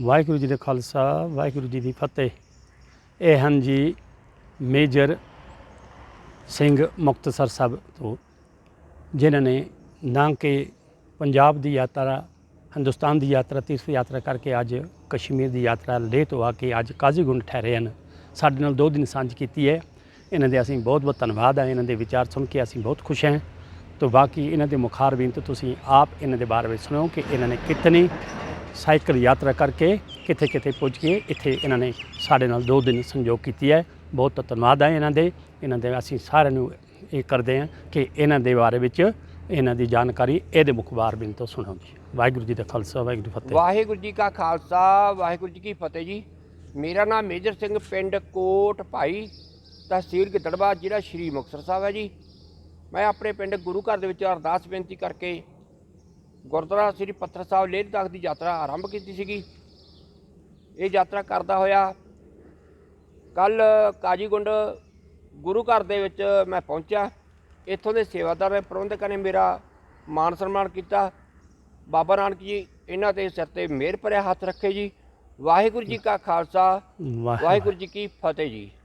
ਵਾਹਿਗੁਰੂ ਜੀ ਦਾ ਖਾਲਸਾ, ਵਾਹਿਗੁਰੂ ਜੀ ਦੀ ਫਤਿਹ। ਇਹ ਹਨ ਜੀ ਮੇਜਰ ਸਿੰਘ ਮੁਕਤਸਰ ਸਾਹਿਬ ਤੋਂ, ਜਿਨ੍ਹਾਂ ਨੇ ਨਾ ਕਿ ਪੰਜਾਬ ਦੀ ਯਾਤਰਾ, ਹਿੰਦੁਸਤਾਨ ਦੀ ਯਾਤਰਾ, ਤੀਰਥ ਯਾਤਰਾ ਕਰਕੇ ਅੱਜ ਕਸ਼ਮੀਰ ਦੀ ਯਾਤਰਾ ਲੇਹ ਤੋਂ ਆ ਕੇ ਅੱਜ ਕਾਜ਼ੀਗੁੰਡ ਠਹਿਰੇ ਹਨ। ਸਾਡੇ ਨਾਲ ਦੋ ਦਿਨ ਸਾਂਝ ਕੀਤੀ ਹੈ। ਇਹਨਾਂ ਦੇ ਅਸੀਂ ਬਹੁਤ ਬਹੁਤ ਧੰਨਵਾਦ ਹੈ। ਇਹਨਾਂ ਦੇ ਵਿਚਾਰ ਸੁਣ ਕੇ ਅਸੀਂ ਬਹੁਤ ਖੁਸ਼ ਹਾਂ। ਤੋਂ ਬਾਕੀ ਇਹਨਾਂ ਦੇ ਮੁਖਾਰਬਿਨ ਤੋਂ ਤੁਸੀਂ ਆਪ ਇਹਨਾਂ ਦੇ ਬਾਰੇ ਵਿੱਚ ਸੁਣੋ ਕਿ ਇਹਨਾਂ ਨੇ ਕਿਤਨੀ ਸਾਈਕਲ ਯਾਤਰਾ ਕਰਕੇ ਕਿੱਥੇ ਕਿੱਥੇ ਪਹੁੰਚ ਕੇ ਇੱਥੇ ਇਹਨਾਂ ਨੇ ਸਾਡੇ ਨਾਲ ਦੋ ਦਿਨ ਸੰਯੋਗ ਕੀਤੀ ਹੈ। ਬਹੁਤ ਧੰਨਵਾਦ ਹੈ ਇਹਨਾਂ ਦੇ। ਇਹਨਾਂ ਦੇ ਅਸੀਂ ਸਾਰਿਆਂ ਨੂੰ ਇਹ ਕਰਦੇ ਹਾਂ ਕਿ ਇਹਨਾਂ ਦੇ ਬਾਰੇ ਵਿੱਚ ਇਹਨਾਂ ਦੀ ਜਾਣਕਾਰੀ ਇਹਦੇ ਮੁਖਬਾਰ ਮੁਖਬਾਰਬਿਨ ਤੋਂ ਸੁਣੋ ਜੀ ਵਾਹਿਗੁਰੂ ਜੀ ਦਾ ਖਾਲਸਾ, ਵਾਹਿਗੁਰੂ ਫਤਿਹ। ਵਾਹਿਗੁਰੂ ਜੀ ਕਾ ਖਾਲਸਾ, ਵਾਹਿਗੁਰੂ ਜੀ ਕੀ ਫਤਿਹ ਜੀ। ਮੇਰਾ ਨਾਮ ਮੇਜਰ ਸਿੰਘ, ਪਿੰਡ ਕੋਟ ਭਾਈ ਤਹਿਸੀਲ ਗਿੱਦੜਵਾ, ਜ਼ਿਲ੍ਹਾ ਸ਼੍ਰੀ ਮੁਕਤਸਰ ਸਾਹਿਬ ਹੈ ਜੀ। ਮੈਂ ਆਪਣੇ ਪਿੰਡ ਗੁਰੂ ਘਰ ਦੇ ਵਿੱਚ ਅਰਦਾਸ ਬੇਨਤੀ ਕਰਕੇ ਗੁਰਦੁਆਰਾ ਸ੍ਰੀ ਪੱਥਰ ਸਾਹਿਬ ਲੇਹ ਤੱਕ ਦੀ ਯਾਤਰਾ ਆਰੰਭ ਕੀਤੀ ਸੀਗੀ। ਇਹ ਯਾਤਰਾ ਕਰਦਾ ਹੋਇਆ ਕੱਲ ਕਾਜੀਗੁੰਡ ਗੁਰੂ ਘਰ ਦੇ ਵਿੱਚ ਮੈਂ ਪਹੁੰਚਿਆ। ਇੱਥੋਂ ਦੇ ਸੇਵਾਦਾਰ ਨੇ ਪ੍ਰਬੰਧਕਾਂ ਨੇ ਮੇਰਾ ਮਾਨ ਸਨਮਾਨ ਕੀਤਾ। ਬਾਬਾ ਨਾਨਕ ਜੀ ਇਹਨਾਂ ਦੇ ਸਿਰ ਤੇ ਮਿਹਰ ਭਰਿਆ ਹੱਥ ਰੱਖੇ ਜੀ। ਵਾਹਿਗੁਰੂ ਜੀ ਕਾ ਖਾਲਸਾ ਵਾਹਿਗੁਰੂ ਜੀ ਕੀ ਫਤਿਹ ਜੀ।